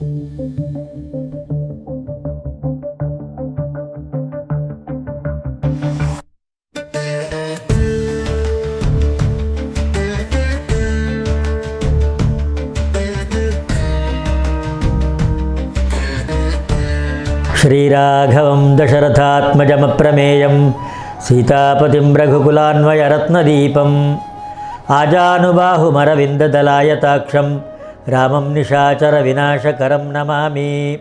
श्रीराघवं दशरथात्मजमप्रमेयं सीतापतिं रघुकुलान्वयरत्नदीपम् आजानुबाहुमरविन्ददलायताक्षं రామం నిషాచర వినాశకరం నమామి.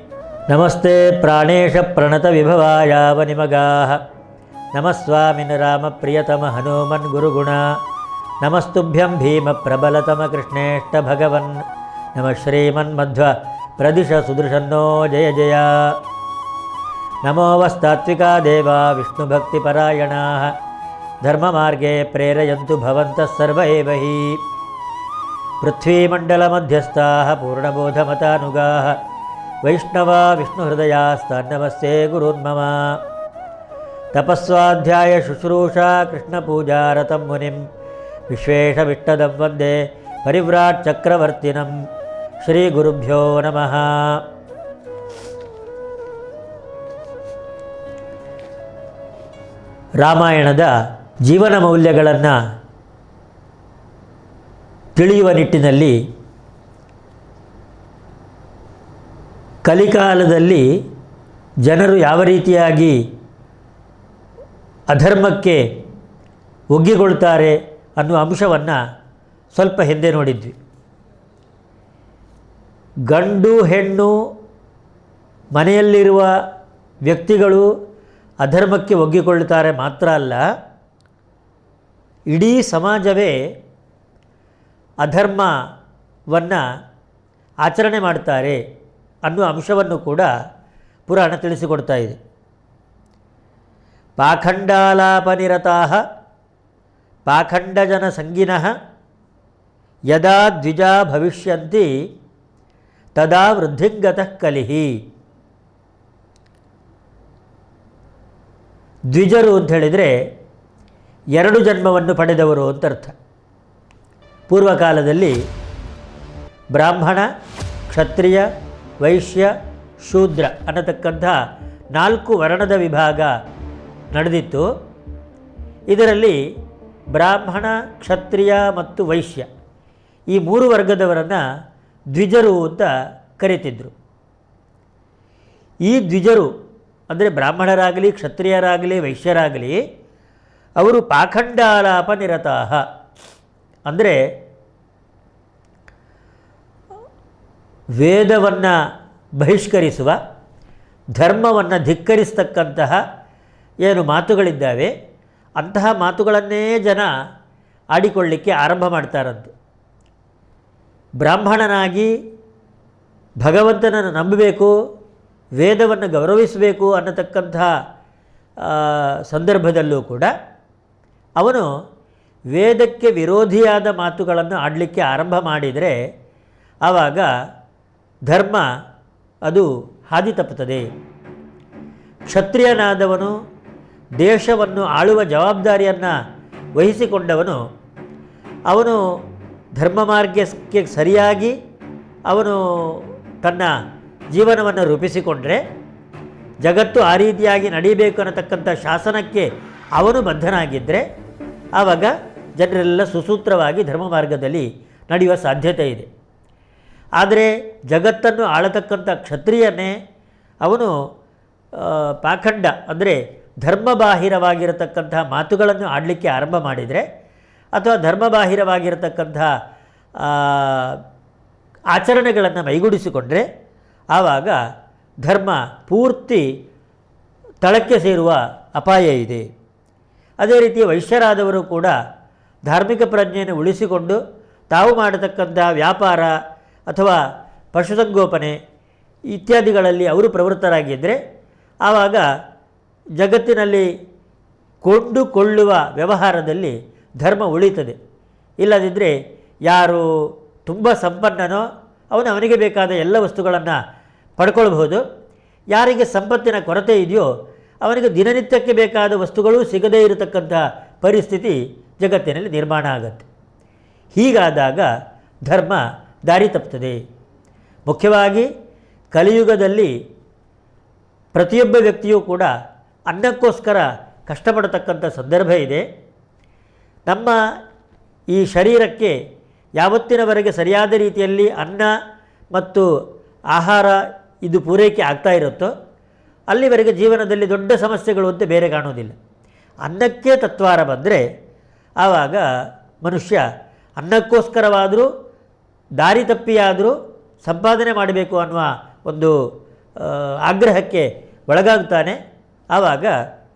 నమస్తే ప్రాణేశ ప్రణత విభవాయావనిమగా నమస్వామిన్ రామప్రియతమ హనుమన్ గురుగుణ. నమస్తుభ్యం భీమ ప్రబలతమ కృష్ణేష్ట భగవన్. నమ శ్రీమన్మధ్వ ప్రదిశ సుదృశన్నో జయ జయ. నమోవస్తాత్వికా దేవా విష్ణుభక్తిపరాయణా ధర్మమార్గే ప్రేరయంతు భవంతః సర్వ ಪೃಥ್ವೀಮಂಡಲಮಧ್ಯಸ್ಥಾಹ ಪೂರ್ಣಬೋಧಮತಾನುಗಾಹ ವೈಷ್ಣವ ವಿಷ್ಣುಹೃದಯಸ್ತನ್ನಮಸ್ತೆ ಗುರುನ್ಮ ತಪಸ್ವಾಧ್ಯಾಯ ಶುಶ್ರೂಷಾ ಕೃಷ್ಣಪೂಜಾರತಂ ಮುನಿಂ ವಿಶ್ವೇಶವಿಟ್ಟದಂ ವಂದೇ ಪರಿವರಾಚಕ್ರವರ್ತಿನಂ ಶ್ರೀ ಗುರುಭ್ಯೋ ನಮಃ ರಾಮಾಯಣದ ಜೀವನ ಮೌಲ್ಯಗಳನ್ನು ತಿಳಿಯುವ ನಿಟ್ಟಿನಲ್ಲಿ ಕಲಿಕಾಲದಲ್ಲಿ ಜನರು ಯಾವ ರೀತಿಯಾಗಿ ಅಧರ್ಮಕ್ಕೆ ಒಗ್ಗಿಕೊಳ್ತಾರೆ ಅನ್ನುವ ಅಂಶವನ್ನು ಸ್ವಲ್ಪ ಹಿಂದೆ ನೋಡಿದ್ವಿ. ಗಂಡು, ಹೆಣ್ಣು, ಮನೆಯಲ್ಲಿರುವ ವ್ಯಕ್ತಿಗಳು ಅಧರ್ಮಕ್ಕೆ ಒಗ್ಗಿಕೊಳ್ಳುತ್ತಾರೆ ಮಾತ್ರ ಅಲ್ಲ, ಇಡೀ ಸಮಾಜವೇ ಅಧರ್ಮವನ್ನು ಆಚರಣೆ ಮಾಡ್ತಾರೆ ಅನ್ನುವ ಅಂಶವನ್ನು ಕೂಡ ಪುರಾಣ ತಿಳಿಸಿಕೊಡ್ತಾ ಇದೆ. ಪಾಖಂಡಾಲಾಪನಿರತಾ ಪಾಖಂಡಜನ ಸಂಗಿನಃ ಯದಾ ದ್ವಿಜಾ ಭವಿಷ್ಯಂತಿ ತದಾ ವೃದ್ಧಿಂಗತಃ ಕಲಿಹಿ. ದ್ವಿಜರು ಅಂತ ಹೇಳಿದರೆ ಎರಡು ಜನ್ಮವನ್ನು ಪಡೆದವರು ಅಂತ ಅರ್ಥ ಪೂರ್ವಕಾಲದಲ್ಲಿ ಬ್ರಾಹ್ಮಣ, ಕ್ಷತ್ರಿಯ, ವೈಶ್ಯ, ಶೂದ್ರ ಅನ್ನತಕ್ಕಂಥ ನಾಲ್ಕು ವರ್ಣದ ವಿಭಾಗ ನಡೆದಿತ್ತು. ಇದರಲ್ಲಿ ಬ್ರಾಹ್ಮಣ, ಕ್ಷತ್ರಿಯ ಮತ್ತು ವೈಶ್ಯ ಈ ಮೂರು ವರ್ಗದವರನ್ನು ದ್ವಿಜರು ಅಂತ ಕರೀತಿದ್ರು. ಈ ದ್ವಿಜರು ಅಂದರೆ ಬ್ರಾಹ್ಮಣರಾಗಲಿ, ಕ್ಷತ್ರಿಯರಾಗಲಿ, ವೈಶ್ಯರಾಗಲಿ, ಅವರು ಪಾಖಂಡಾಲಾಪ ನಿರತಾಹ. ಅಂದರೆ ವೇದವನ್ನು ಬಹಿಷ್ಕರಿಸುವ, ಧರ್ಮವನ್ನು ಧಿಕ್ಕರಿಸ್ತಕ್ಕಂತಹ ಏನು ಮಾತುಗಳಿದ್ದಾವೆ, ಅಂತಹ ಮಾತುಗಳನ್ನೇ ಜನ ಆಡಿಕೊಳ್ಳಿಕ್ಕೆ ಆರಂಭ ಮಾಡ್ತಾರಂತೆ. ಬ್ರಾಹ್ಮಣನಾಗಿ ಭಗವಂತನನ್ನು ನಂಬಬೇಕು, ವೇದವನ್ನು ಗೌರವಿಸಬೇಕು ಅನ್ನತಕ್ಕಂತಹ ಸಂದರ್ಭದಲ್ಲೂ ಕೂಡ ಅವನು ವೇದಕ್ಕೆ ವಿರೋಧಿಯಾದ ಮಾತುಗಳನ್ನು ಆಡಲಿಕ್ಕೆ ಆರಂಭ ಮಾಡಿದರೆ ಆವಾಗ ಧರ್ಮ ಅದು ಹಾದಿ ತಪ್ಪುತ್ತದೆ. ಕ್ಷತ್ರಿಯನಾದವನು ದೇಶವನ್ನು ಆಳುವ ಜವಾಬ್ದಾರಿಯನ್ನು ವಹಿಸಿಕೊಂಡವನು, ಅವನು ಧರ್ಮ ಮಾರ್ಗಕ್ಕೆ ಸರಿಯಾಗಿ ಅವನು ತನ್ನ ಜೀವನವನ್ನು ರೂಪಿಸಿಕೊಂಡರೆ ಜಗತ್ತು ಆ ರೀತಿಯಾಗಿ ನಡೀಬೇಕು ಅನ್ನತಕ್ಕಂಥ ಶಾಸನಕ್ಕೆ ಅವನು ಬದ್ಧನಾಗಿದ್ದರೆ ಆವಾಗ ಜನರೆಲ್ಲ ಸುಸೂತ್ರವಾಗಿ ಧರ್ಮ ಮಾರ್ಗದಲ್ಲಿ ನಡೆಯುವ ಸಾಧ್ಯತೆ ಇದೆ. ಆದರೆ ಜಗತ್ತನ್ನು ಆಳತಕ್ಕಂಥ ಕ್ಷತ್ರಿಯನೇ ಅವನು ಪಾಖಂಡ, ಅಂದರೆ ಧರ್ಮಬಾಹಿರವಾಗಿರತಕ್ಕಂಥ ಮಾತುಗಳನ್ನು ಆಡಲಿಕ್ಕೆ ಆರಂಭ ಮಾಡಿದರೆ, ಅಥವಾ ಧರ್ಮಬಾಹಿರವಾಗಿರತಕ್ಕಂಥ ಆಚರಣೆಗಳನ್ನು ಮೈಗೂಡಿಸಿಕೊಂಡ್ರೆ, ಆವಾಗ ಧರ್ಮ ಪೂರ್ತಿ ತಳಕ್ಕೆ ಸೇರುವ ಅಪಾಯ ಇದೆ. ಅದೇ ರೀತಿ ವೈಶ್ಯರಾದವರು ಕೂಡ ಧಾರ್ಮಿಕ ಪ್ರಜ್ಞೆಯನ್ನು ಉಳಿಸಿಕೊಂಡು ತಾವು ಮಾಡತಕ್ಕಂಥ ವ್ಯಾಪಾರ ಅಥವಾ ಪಶುಸಂಗೋಪನೆ ಇತ್ಯಾದಿಗಳಲ್ಲಿ ಅವರು ಪ್ರವೃತ್ತರಾಗಿದ್ದರೆ ಆವಾಗ ಜಗತ್ತಿನಲ್ಲಿ ಕೊಂಡುಕೊಳ್ಳುವ ವ್ಯವಹಾರದಲ್ಲಿ ಧರ್ಮ ಉಳಿತದೆ ಇಲ್ಲದಿದ್ದರೆ ಯಾರು ತುಂಬ ಸಂಪನ್ನನೋ ಅವನು ಅವನಿಗೆ ಬೇಕಾದ ಎಲ್ಲ ವಸ್ತುಗಳನ್ನು ಪಡ್ಕೊಳ್ಬಹುದು. ಯಾರಿಗೆ ಸಂಪತ್ತಿನ ಕೊರತೆ ಇದೆಯೋ ಅವನಿಗೆ ದಿನನಿತ್ಯಕ್ಕೆ ಬೇಕಾದ ವಸ್ತುಗಳು ಸಿಗದೇ ಇರತಕ್ಕಂಥ ಪರಿಸ್ಥಿತಿ ಜಗತ್ತಿನಲ್ಲಿ ನಿರ್ಮಾಣ ಆಗತ್ತೆ. ಹೀಗಾದಾಗ ಧರ್ಮ ದಾರಿ ತಪ್ಪುತ್ತದೆ. ಮುಖ್ಯವಾಗಿ ಕಲಿಯುಗದಲ್ಲಿ ಪ್ರತಿಯೊಬ್ಬ ವ್ಯಕ್ತಿಯೂ ಕೂಡ ಅನ್ನಕ್ಕೋಸ್ಕರ ಕಷ್ಟಪಡತಕ್ಕಂಥ ಸಂದರ್ಭ ಇದೆ. ನಮ್ಮ ಈ ಶರೀರಕ್ಕೆ ಯಾವತ್ತಿನವರೆಗೆ ಸರಿಯಾದ ರೀತಿಯಲ್ಲಿ ಅನ್ನ ಮತ್ತು ಆಹಾರ ಇದು ಪೂರೈಕೆ ಆಗ್ತಾ ಇರುತ್ತೋ ಅಲ್ಲಿವರೆಗೆ ಜೀವನದಲ್ಲಿ ದೊಡ್ಡ ಸಮಸ್ಯೆಗಳು ಅಂತ ಬೇರೆ ಕಾಣೋದಿಲ್ಲ ಅನ್ನಕ್ಕೆ ತತ್ವಾರ ಬಂದರೆ ಆವಾಗ ಮನುಷ್ಯ ಅನ್ನಕ್ಕೋಸ್ಕರವಾದರೂ, ದಾರಿ ತಪ್ಪಿಯಾದರೂ ಸಂಪಾದನೆ ಮಾಡಬೇಕು ಅನ್ನುವ ಒಂದು ಆಗ್ರಹಕ್ಕೆ ಒಳಗಾಗ್ತಾನೆ. ಆವಾಗ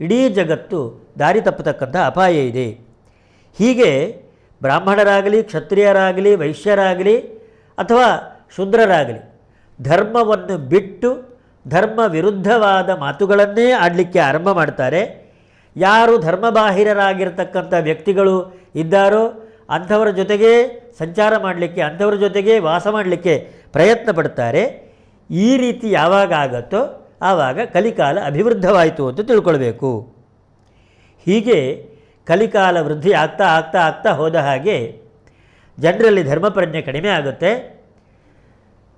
ಇಡೀ ಜಗತ್ತು ದಾರಿ ತಪ್ಪತಕ್ಕಂಥ ಅಪಾಯ ಇದೆ. ಹೀಗೆ ಬ್ರಾಹ್ಮಣರಾಗಲಿ, ಕ್ಷತ್ರಿಯರಾಗಲಿ, ವೈಶ್ಯರಾಗಲಿ ಅಥವಾ ಶೂದ್ರರಾಗಲಿ, ಧರ್ಮವನ್ನು ಬಿಟ್ಟು ಧರ್ಮ ವಿರುದ್ಧವಾದ ಮಾತುಗಳನ್ನೇ ಆಡಲಿಕ್ಕೆ ಆರಂಭ ಮಾಡ್ತಾರೆ. ಯಾರು ಧರ್ಮಬಾಹಿರರಾಗಿರ್ತಕ್ಕಂಥ ವ್ಯಕ್ತಿಗಳು ಇದ್ದಾರೋ ಅಂಥವರ ಜೊತೆಗೆ ಸಂಚಾರ ಮಾಡಲಿಕ್ಕೆ, ಅಂಥವ್ರ ಜೊತೆಗೆ ವಾಸ ಮಾಡಲಿಕ್ಕೆ ಪ್ರಯತ್ನ ಪಡ್ತಾರೆ ಈ ರೀತಿ ಯಾವಾಗ ಆಗುತ್ತೋ ಆವಾಗ ಕಲಿಕಾಲ ಅಭಿವೃದ್ಧವಾಯಿತು ಅಂತ ತಿಳ್ಕೊಳ್ಬೇಕು. ಹೀಗೆ ಕಲಿಕಾಲ ವೃದ್ಧಿ ಆಗ್ತಾ ಆಗ್ತಾ ಆಗ್ತಾ ಹೋದ ಹಾಗೆ ಜನರಲ್ಲಿ ಧರ್ಮಪ್ರಜ್ಞೆ ಕಡಿಮೆ ಆಗುತ್ತೆ.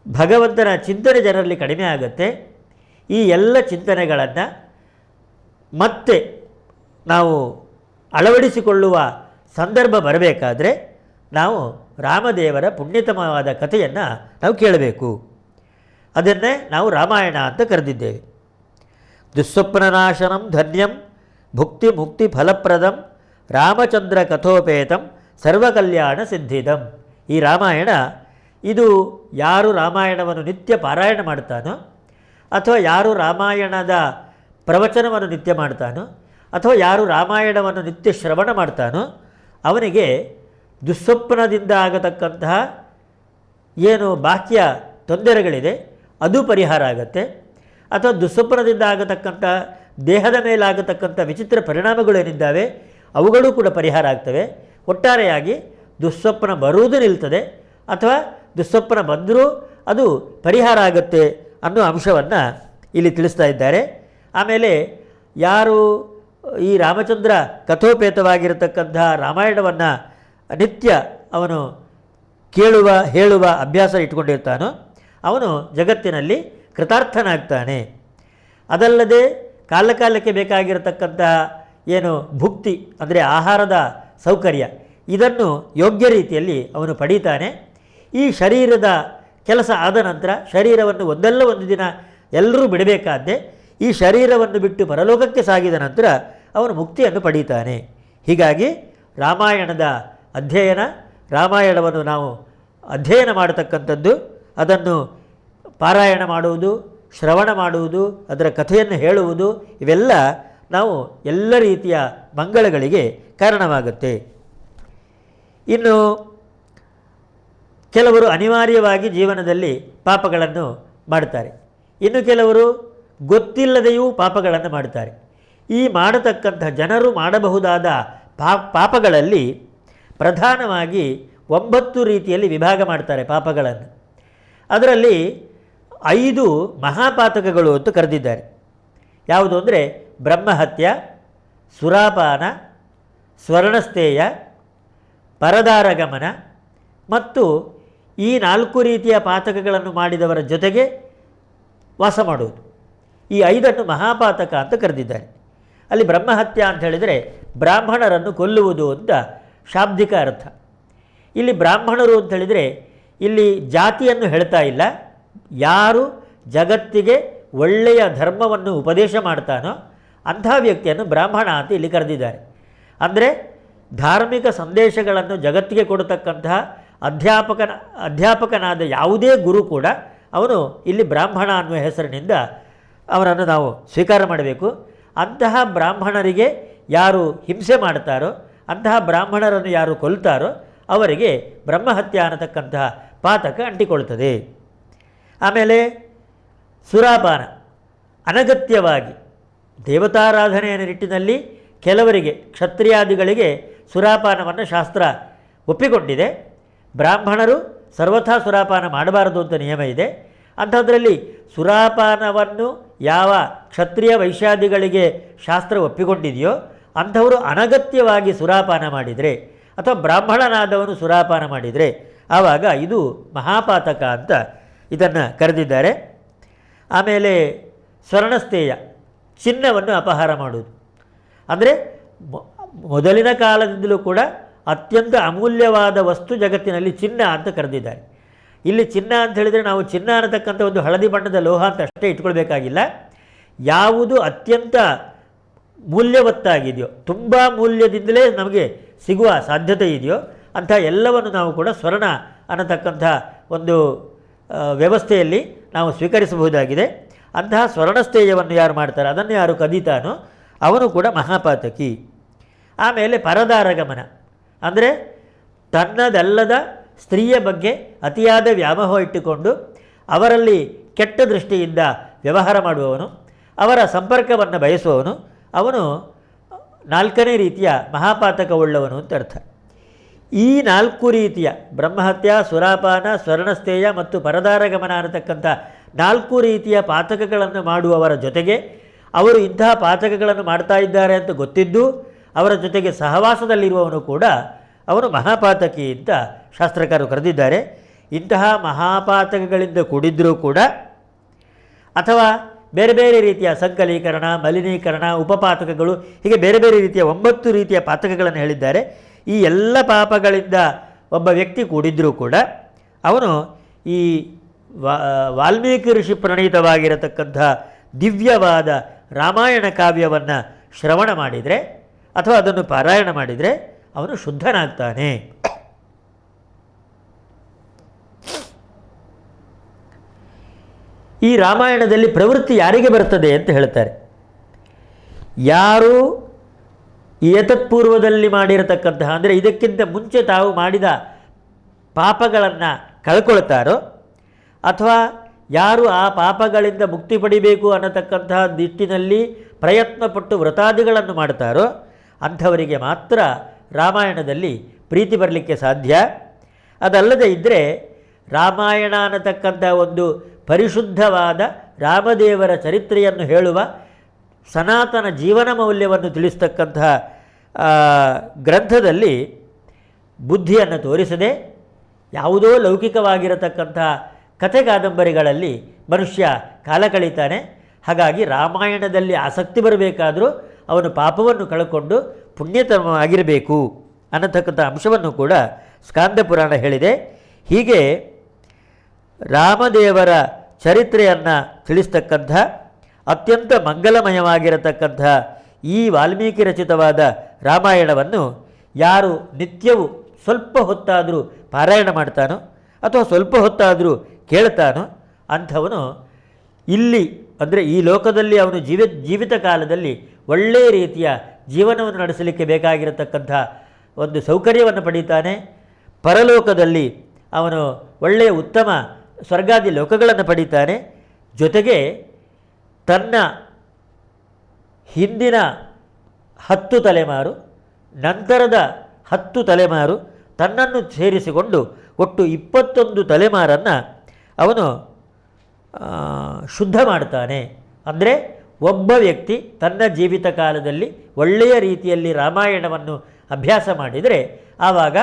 ಭಗವಂತನ ಚಿಂತನೆ ಜನರಲ್ಲಿ ಕಡಿಮೆ ಆಗುತ್ತೆ. ಈ ಎಲ್ಲ ಚಿಂತನೆಗಳನ್ನು ಮತ್ತೆ ನಾವು ಅಳವಡಿಸಿಕೊಳ್ಳುವ ಸಂದರ್ಭ ಬರಬೇಕಾದರೆ ನಾವು ರಾಮದೇವರ ಪುಣ್ಯತಮವಾದ ಕಥೆಯನ್ನು ನಾವು ಕೇಳಬೇಕು. ಅದನ್ನೇ ನಾವು ರಾಮಾಯಣ ಅಂತ ಕರೆದಿದ್ದೇವೆ. ದುಸ್ವಪ್ನನಾಶನಂ ಧನ್ಯಂ ಭುಕ್ತಿ ಮುಕ್ತಿ ಫಲಪ್ರದಂ ರಾಮಚಂದ್ರ ಕಥೋಪೇತಂ ಸರ್ವಕಲ್ಯಾಣ ಸಿದ್ಧಿದಂ. ಈ ರಾಮಾಯಣ ಇದು ಯಾರು ರಾಮಾಯಣವನ್ನು ನಿತ್ಯ ಪಾರಾಯಣ ಮಾಡ್ತಾನೋ ಅಥವಾ ಯಾರು ರಾಮಾಯಣದ ಪ್ರವಚನವನ್ನು ನಿತ್ಯ ಮಾಡ್ತಾನೋ ಅಥವಾ ಯಾರು ರಾಮಾಯಣವನ್ನು ನಿತ್ಯ ಶ್ರವಣ ಮಾಡ್ತಾನೋ ಅವನಿಗೆ ದುಸ್ವಪ್ನದಿಂದ ಆಗತಕ್ಕಂತಹ ಏನು ಬಾಹ್ಯ ತೊಂದರೆಗಳಿದೆ, ಅದು ಪರಿಹಾರ ಆಗುತ್ತೆ. ಅಥವಾ ದುಸ್ವಪ್ನದಿಂದ ಆಗತಕ್ಕಂಥ, ದೇಹದ ಮೇಲಾಗತಕ್ಕಂಥ ವಿಚಿತ್ರ ಪರಿಣಾಮಗಳು ಏನಿದ್ದಾವೆ, ಅವುಗಳು ಕೂಡ ಪರಿಹಾರ ಆಗ್ತವೆ. ಒಟ್ಟಾರೆಯಾಗಿ ದುಸ್ವಪ್ನ ಬರುವುದು ನಿಲ್ತದೆ, ಅಥವಾ ದುಸ್ವಪ್ನ ಬಂದರೂ ಅದು ಪರಿಹಾರ ಆಗುತ್ತೆ ಅನ್ನೋ ಅಂಶವನ್ನು ಇಲ್ಲಿ ತಿಳಿಸ್ತಾ ಇದ್ದಾರೆ. ಆಮೇಲೆ ಯಾರು ಈ ರಾಮಚಂದ್ರ ಕಥೋಪೇತವಾಗಿರತಕ್ಕಂತಹ ರಾಮಾಯಣವನ್ನು ನಿತ್ಯ ಅವನು ಕೇಳುವ, ಹೇಳುವ ಅಭ್ಯಾಸ ಇಟ್ಕೊಂಡಿರ್ತಾನೋ, ಅವನು ಜಗತ್ತಿನಲ್ಲಿ ಕೃತಾರ್ಥನಾಗ್ತಾನೆ. ಅದಲ್ಲದೆ ಕಾಲಕಾಲಕ್ಕೆ ಬೇಕಾಗಿರತಕ್ಕಂತಹ ಏನು ಭುಕ್ತಿ, ಅಂದರೆ ಆಹಾರದ ಸೌಕರ್ಯ, ಇದನ್ನು ಯೋಗ್ಯ ರೀತಿಯಲ್ಲಿ ಅವನು ಪಡೀತಾನೆ. ಈ ಶರೀರದ ಕೆಲಸ ಆದ ನಂತರ ಶರೀರವನ್ನು ಒಂದಲ್ಲ ಒಂದು ದಿನ ಎಲ್ಲರೂ ಬಿಡಬೇಕಾದ್ದೆ, ಈ ಶರೀರವನ್ನು ಬಿಟ್ಟು ಪರಲೋಕಕ್ಕೆ ಸಾಗಿದ ನಂತರ ಅವನು ಮುಕ್ತಿಯನ್ನು ಪಡೀತಾನೆ. ಹೀಗಾಗಿ ರಾಮಾಯಣದ ಅಧ್ಯಯನ, ರಾಮಾಯಣವನ್ನು ನಾವು ಅಧ್ಯಯನ ಮಾಡತಕ್ಕಂಥದ್ದು, ಅದನ್ನು ಪಾರಾಯಣ ಮಾಡುವುದು, ಶ್ರವಣ ಮಾಡುವುದು, ಅದರ ಕಥೆಯನ್ನು ಹೇಳುವುದು, ಇವೆಲ್ಲ ನಾವು ಎಲ್ಲ ರೀತಿಯ ಮಂಗಳಗಳಿಗೆ ಕಾರಣವಾಗುತ್ತೆ. ಇನ್ನು ಕೆಲವರು ಅನಿವಾರ್ಯವಾಗಿ ಜೀವನದಲ್ಲಿ ಪಾಪಗಳನ್ನು ಮಾಡ್ತಾರೆ ಇನ್ನು ಕೆಲವರು ಗೊತ್ತಿಲ್ಲದೆಯೂ ಪಾಪಗಳನ್ನು ಮಾಡ್ತಾರೆ ಈ ಮಾಡತಕ್ಕಂಥ ಜನರು ಮಾಡಬಹುದಾದ ಪಾ, ಪಾಪಗಳಲ್ಲಿ ಪ್ರಧಾನವಾಗಿ ಒಂಬತ್ತು ರೀತಿಯಲ್ಲಿ ವಿಭಾಗ ಮಾಡ್ತಾರೆ ಪಾಪಗಳನ್ನು. ಅದರಲ್ಲಿ ಐದು ಮಹಾಪಾತಕಗಳು ಅಂತ ಕರೆದಿದ್ದಾರೆ. ಯಾವುದು ಅಂದರೆ ಬ್ರಹ್ಮಹತ್ಯ, ಸುರಾಪಾನ, ಸ್ವರ್ಣಸ್ಥೇಯ, ಪರದಾರಗಮನ ಮತ್ತು ಈ ನಾಲ್ಕು ರೀತಿಯ ಪಾತಕಗಳನ್ನು ಮಾಡಿದವರ ಜೊತೆಗೆ ವಾಸ ಮಾಡುವುದು. ಈ ಐದನ್ನು ಮಹಾಪಾತಕ ಅಂತ ಕರೆದಿದ್ದಾರೆ. ಅಲ್ಲಿ ಬ್ರಹ್ಮಹತ್ಯ ಅಂತ ಹೇಳಿದರೆ ಬ್ರಾಹ್ಮಣರನ್ನು ಕೊಲ್ಲುವುದು ಅಂತ ಶಾಬ್ದಿಕ ಅರ್ಥ. ಇಲ್ಲಿ ಬ್ರಾಹ್ಮಣರು ಅಂತ ಹೇಳಿದರೆ ಇಲ್ಲಿ ಜಾತಿಯನ್ನು ಹೇಳ್ತಾ ಇಲ್ಲ. ಯಾರು ಜಗತ್ತಿಗೆ ಒಳ್ಳೆಯ ಧರ್ಮವನ್ನು ಉಪದೇಶ ಮಾಡ್ತಾನೋ ಅಂಥ ವ್ಯಕ್ತಿಯನ್ನು ಬ್ರಾಹ್ಮಣ ಅಂತ ಇಲ್ಲಿ ಕರೆದಿದ್ದಾರೆ. ಅಂದರೆ ಧಾರ್ಮಿಕ ಸಂದೇಶಗಳನ್ನು ಜಗತ್ತಿಗೆ ಕೊಡತಕ್ಕಂತಹ ಅಧ್ಯಾಪಕನ, ಅಧ್ಯಾಪಕನಾದ ಯಾವುದೇ ಗುರು ಕೂಡ ಅವನು ಇಲ್ಲಿ ಬ್ರಾಹ್ಮಣ ಅನ್ನುವ ಹೆಸರಿನಿಂದ ಅವರನ್ನು ನಾವು ಸ್ವೀಕಾರ ಮಾಡಬೇಕು. ಅಂತಹ ಬ್ರಾಹ್ಮಣರಿಗೆ ಯಾರು ಹಿಂಸೆ ಮಾಡ್ತಾರೋ ಅಂತಹ ಬ್ರಾಹ್ಮಣರನ್ನು ಯಾರು ಕೊಲ್ತಾರೋ, ಅವರಿಗೆ ಬ್ರಹ್ಮಹತ್ಯ ಅನ್ನತಕ್ಕಂತಹ ಪಾತಕ ಅಂಟಿಕೊಳ್ತದೆ ಆಮೇಲೆ ಸುರಾಪಾನ. ಅನಗತ್ಯವಾಗಿ ದೇವತಾರಾಧನೆಯ ನಿಟ್ಟಿನಲ್ಲಿ ಕೆಲವರಿಗೆ, ಕ್ಷತ್ರಿಯಾದಿಗಳಿಗೆ ಸುರಾಪಾನವನ್ನು ಶಾಸ್ತ್ರ ಒಪ್ಪಿಕೊಂಡಿದೆ. ಬ್ರಾಹ್ಮಣರು ಸರ್ವಥಾ ಸುರಾಪಾನ ಮಾಡಬಾರದು ಅಂತ ನಿಯಮ ಇದೆ. ಅಂಥದ್ರಲ್ಲಿ ಸುರಾಪಾನವನ್ನು ಯಾವ ಕ್ಷತ್ರಿಯ ವೈಶ್ಯಾದಿಗಳಿಗೆ ಶಾಸ್ತ್ರ ಒಪ್ಪಿಕೊಂಡಿದೆಯೋ ಅಂಥವರು ಅನಗತ್ಯವಾಗಿ ಸುರಾಪಾನ ಮಾಡಿದರೆ ಅಥವಾ ಬ್ರಾಹ್ಮಣನಾದವನು ಸುರಾಪಾನ ಮಾಡಿದರೆ ಆವಾಗ ಇದು ಮಹಾಪಾತಕ ಅಂತ ಇದನ್ನು ಕರೆದಿದ್ದಾರೆ. ಆಮೇಲೆ ಸ್ವರ್ಣಸ್ಥೇಯ ಚಿನ್ನವನ್ನು ಅಪಹಾರ ಮಾಡುವುದು. ಅಂದರೆ ಮೊದಲಿನ ಕಾಲದಿಂದಲೂ ಕೂಡ ಅತ್ಯಂತ ಅಮೂಲ್ಯವಾದ ವಸ್ತು ಜಗತ್ತಿನಲ್ಲಿ ಚಿನ್ನ ಅಂತ ಕರೆದಿದ್ದಾರೆ. ಇಲ್ಲಿ ಚಿನ್ನ ಅಂತ ಹೇಳಿದರೆ ನಾವು ಚಿನ್ನ ಅನ್ನತಕ್ಕಂಥ ಒಂದು ಹಳದಿ ಬಣ್ಣದ ಲೋಹ ಅಂತ ಅಷ್ಟೇ ಇಟ್ಕೊಳ್ಬೇಕಾಗಿಲ್ಲ. ಯಾವುದು ಅತ್ಯಂತ ಮೂಲ್ಯವತ್ತಾಗಿದೆಯೋ, ತುಂಬ ಮೂಲ್ಯದಿಂದಲೇ ನಮಗೆ ಸಿಗುವ ಸಾಧ್ಯತೆ ಇದೆಯೋ, ಅಂಥ ಎಲ್ಲವನ್ನು ನಾವು ಕೂಡ ಸ್ವರ್ಣ ಅನ್ನತಕ್ಕಂಥ ಒಂದು ವ್ಯವಸ್ಥೆಯಲ್ಲಿ ನಾವು ಸ್ವೀಕರಿಸಬಹುದಾಗಿದೆ. ಅಂತಹ ಸ್ವರ್ಣಸ್ಥೇಯವನ್ನು ಯಾರು ಮಾಡ್ತಾರೆ? ಅದನ್ನು ಯಾರು ಕದೀತಾನೋ ಅವನು ಕೂಡ ಮಹಾಪಾತಕಿ. ಆಮೇಲೆ ಪರದಾರಗಮನ. ಅಂದರೆ ತನ್ನದಲ್ಲದ ಸ್ತ್ರೀಯ ಬಗ್ಗೆ ಅತಿಯಾದ ವ್ಯಾಮೋಹ ಇಟ್ಟುಕೊಂಡು ಅವರಲ್ಲಿ ಕೆಟ್ಟ ದೃಷ್ಟಿಯಿಂದ ವ್ಯವಹಾರ ಮಾಡುವವನು, ಅವರ ಸಂಪರ್ಕವನ್ನು ಬಯಸುವವನು, ಅವನು ನಾಲ್ಕನೇ ರೀತಿಯ ಮಹಾಪಾತಕವುಳ್ಳವನು ಅಂತ ಅರ್ಥ. ಈ ನಾಲ್ಕು ರೀತಿಯ ಬ್ರಹ್ಮಹತ್ಯ, ಸುರಾಪಾನ, ಸ್ವರ್ಣಸ್ಥೇಯ ಮತ್ತು ಪರದಾರಗಮನ ಅನ್ನತಕ್ಕಂಥ ನಾಲ್ಕು ರೀತಿಯ ಪಾತಕಗಳನ್ನು ಮಾಡುವವರ ಜೊತೆಗೆ ಅವರು ಇಂತಹ ಪಾತಕಗಳನ್ನು ಮಾಡ್ತಾ ಇದ್ದಾರೆ ಅಂತ ಗೊತ್ತಿದ್ದು ಅವರ ಜೊತೆಗೆ ಸಹವಾಸದಲ್ಲಿರುವವನು ಕೂಡ ಅವನು ಮಹಾಪಾತಕಿ ಅಂತ ಶಾಸ್ತ್ರಕಾರರು ಕರೆದಿದ್ದಾರೆ, ಇಂತಹ ಮಹಾಪಾತಕಗಳಿಂದ ಕೂಡಿದ್ರೂ ಕೂಡ ಅಥವಾ ಬೇರೆ ಬೇರೆ ರೀತಿಯ ಸಂಕಲೀಕರಣ, ಮಲಿನೀಕರಣ, ಉಪಪಾತಕಗಳು, ಹೀಗೆ ಬೇರೆ ಬೇರೆ ರೀತಿಯ ಒಂಬತ್ತು ರೀತಿಯ ಪಾತಕಗಳನ್ನು ಹೇಳಿದ್ದಾರೆ. ಈ ಎಲ್ಲ ಪಾಪಗಳಿಂದ ಒಬ್ಬ ವ್ಯಕ್ತಿ ಕೂಡಿದ್ದರೂ ಕೂಡ ಅವನು ಈ ವಾಲ್ಮೀಕಿ ಋಷಿ ಪ್ರಣೀತವಾಗಿರತಕ್ಕಂಥ ದಿವ್ಯವಾದ ರಾಮಾಯಣ ಕಾವ್ಯವನ್ನು ಶ್ರವಣ ಮಾಡಿದರೆ ಅಥವಾ ಅದನ್ನು ಪಾರಾಯಣ ಮಾಡಿದರೆ ಅವನು ಶುದ್ಧನಾಗ್ತಾನೆ. ಈ ರಾಮಾಯಣದಲ್ಲಿ ಪ್ರವೃತ್ತಿ ಯಾರಿಗೆ ಬರ್ತದೆ ಅಂತ ಹೇಳ್ತಾರೆ. ಯಾರು ಏತತ್ಪೂರ್ವದಲ್ಲಿ ಮಾಡಿರತಕ್ಕಂತಹ, ಅಂದರೆ ಇದಕ್ಕಿಂತ ಮುಂಚೆ ತಾವು ಮಾಡಿದ ಪಾಪಗಳನ್ನು ಕಳ್ಕೊಳ್ತಾರೋ, ಅಥವಾ ಯಾರು ಆ ಪಾಪಗಳಿಂದ ಮುಕ್ತಿ ಪಡಿಬೇಕು ಅನ್ನತಕ್ಕಂತಹ ದಿಟ್ಟಿನಲ್ಲಿ ಪ್ರಯತ್ನಪಟ್ಟು ವ್ರತಾದಿಗಳನ್ನು ಮಾಡ್ತಾರೋ, ಅಂಥವರಿಗೆ ಮಾತ್ರ ರಾಮಾಯಣದಲ್ಲಿ ಪ್ರೀತಿ ಬರಲಿಕ್ಕೆ ಸಾಧ್ಯ. ಅದಲ್ಲದೆ ಇದ್ದರೆ ರಾಮಾಯಣ ಅನ್ನತಕ್ಕಂಥ ಒಂದು ಪರಿಶುದ್ಧವಾದ ರಾಮದೇವರ ಚರಿತ್ರೆಯನ್ನು ಹೇಳುವ ಸನಾತನ ಜೀವನ ಮೌಲ್ಯವನ್ನು ತಿಳಿಸ್ತಕ್ಕಂತಹ ಗ್ರಂಥದಲ್ಲಿ ಬುದ್ಧಿಯನ್ನು ತೋರಿಸದೆ ಯಾವುದೋ ಲೌಕಿಕವಾಗಿರತಕ್ಕಂತಹ ಕಥೆ ಕಾದಂಬರಿಗಳಲ್ಲಿ ಮನುಷ್ಯ ಕಾಲ ಕಳೀತಾನೆ. ಹಾಗಾಗಿ ರಾಮಾಯಣದಲ್ಲಿ ಆಸಕ್ತಿ ಬರಬೇಕಾದರೂ ಅವನು ಪಾಪವನ್ನು ಕಳ್ಕೊಂಡು ಪುಣ್ಯತಮವಾಗಿರಬೇಕು ಅನ್ನತಕ್ಕಂಥ ಅಂಶವನ್ನು ಕೂಡ ಸ್ಕಾಂದ ಪುರಾಣ ಹೇಳಿದೆ. ಹೀಗೆ ರಾಮದೇವರ ಚರಿತ್ರೆಯನ್ನು ತಿಳಿಸ್ತಕ್ಕಂಥ, ಅತ್ಯಂತ ಮಂಗಲಮಯವಾಗಿರತಕ್ಕಂಥ ಈ ವಾಲ್ಮೀಕಿ ರಚಿತವಾದ ರಾಮಾಯಣವನ್ನು ಯಾರು ನಿತ್ಯವೂ ಸ್ವಲ್ಪ ಹೊತ್ತಾದರೂ ಪಾರಾಯಣ ಮಾಡ್ತಾನೋ ಅಥವಾ ಸ್ವಲ್ಪ ಹೊತ್ತಾದರೂ ಕೇಳ್ತಾನೋ ಅಂಥವನು ಇಲ್ಲಿ, ಅಂದರೆ ಈ ಲೋಕದಲ್ಲಿ ಅವನು ಜೀವ, ಜೀವಿತ ಕಾಲದಲ್ಲಿ ಒಳ್ಳೆಯ ರೀತಿಯ ಜೀವನವನ್ನು ನಡೆಸಲಿಕ್ಕೆ ಬೇಕಾಗಿರತಕ್ಕಂಥ ಒಂದು ಸೌಕರ್ಯವನ್ನು ಪಡೀತಾನೆ. ಪರಲೋಕದಲ್ಲಿ ಅವನು ಒಳ್ಳೆಯ ಉತ್ತಮ ಸ್ವರ್ಗಾದಿ ಲೋಕಗಳನ್ನು ಪಡೀತಾನೆ. ಜೊತೆಗೆ ತನ್ನ ಹಿಂದಿನ ಹತ್ತು ತಲೆಮಾರು, ನಂತರದ ಹತ್ತು ತಲೆಮಾರು ತನ್ನನ್ನು ಸೇರಿಸಿಕೊಂಡು ಒಟ್ಟು ಇಪ್ಪತ್ತೊಂದು ತಲೆಮಾರನ್ನು ಅವನು ಶುದ್ಧ ಮಾಡ್ತಾನೆ. ಅಂದರೆ ಒಬ್ಬ ವ್ಯಕ್ತಿ ತನ್ನ ಜೀವಿತ ಕಾಲದಲ್ಲಿ ಒಳ್ಳೆಯ ರೀತಿಯಲ್ಲಿ ರಾಮಾಯಣವನ್ನು ಅಭ್ಯಾಸ ಮಾಡಿದರೆ ಆವಾಗ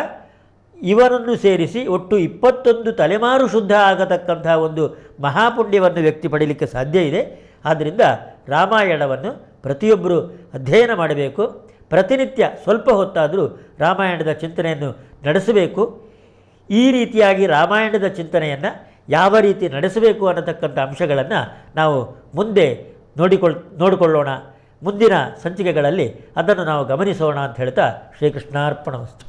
ಇವನನ್ನು ಸೇರಿಸಿ ಒಟ್ಟು ಇಪ್ಪತ್ತೊಂದು ತಲೆಮಾರು ಶುದ್ಧ ಆಗತಕ್ಕಂಥ ಒಂದು ಮಹಾಪುಣ್ಯವನ್ನು ವ್ಯಕ್ತಿ ಪಡೀಲಿಕ್ಕೆ ಸಾಧ್ಯ ಇದೆ. ಆದ್ದರಿಂದ ರಾಮಾಯಣವನ್ನು ಪ್ರತಿಯೊಬ್ಬರು ಅಧ್ಯಯನ ಮಾಡಬೇಕು. ಪ್ರತಿನಿತ್ಯ ಸ್ವಲ್ಪ ಹೊತ್ತಾದರೂ ರಾಮಾಯಣದ ಚಿಂತನೆಯನ್ನು ನಡೆಸಬೇಕು. ಈ ರೀತಿಯಾಗಿ ರಾಮಾಯಣದ ಚಿಂತನೆಯನ್ನು ಯಾವ ರೀತಿ ನಡೆಸಬೇಕು ಅನ್ನತಕ್ಕಂಥ ಅಂಶಗಳನ್ನು ನಾವು ಮುಂದೆ ನೋಡಿಕೊಳ್, ನೋಡಿಕೊಳ್ಳೋಣ. ಮುಂದಿನ ಸಂಚಿಕೆಗಳಲ್ಲಿ ಅದನ್ನು ನಾವು ಗಮನಿಸೋಣ ಅಂತ ಹೇಳ್ತಾ ಶ್ರೀಕೃಷ್ಣಾರ್ಪಣವಸ್ತು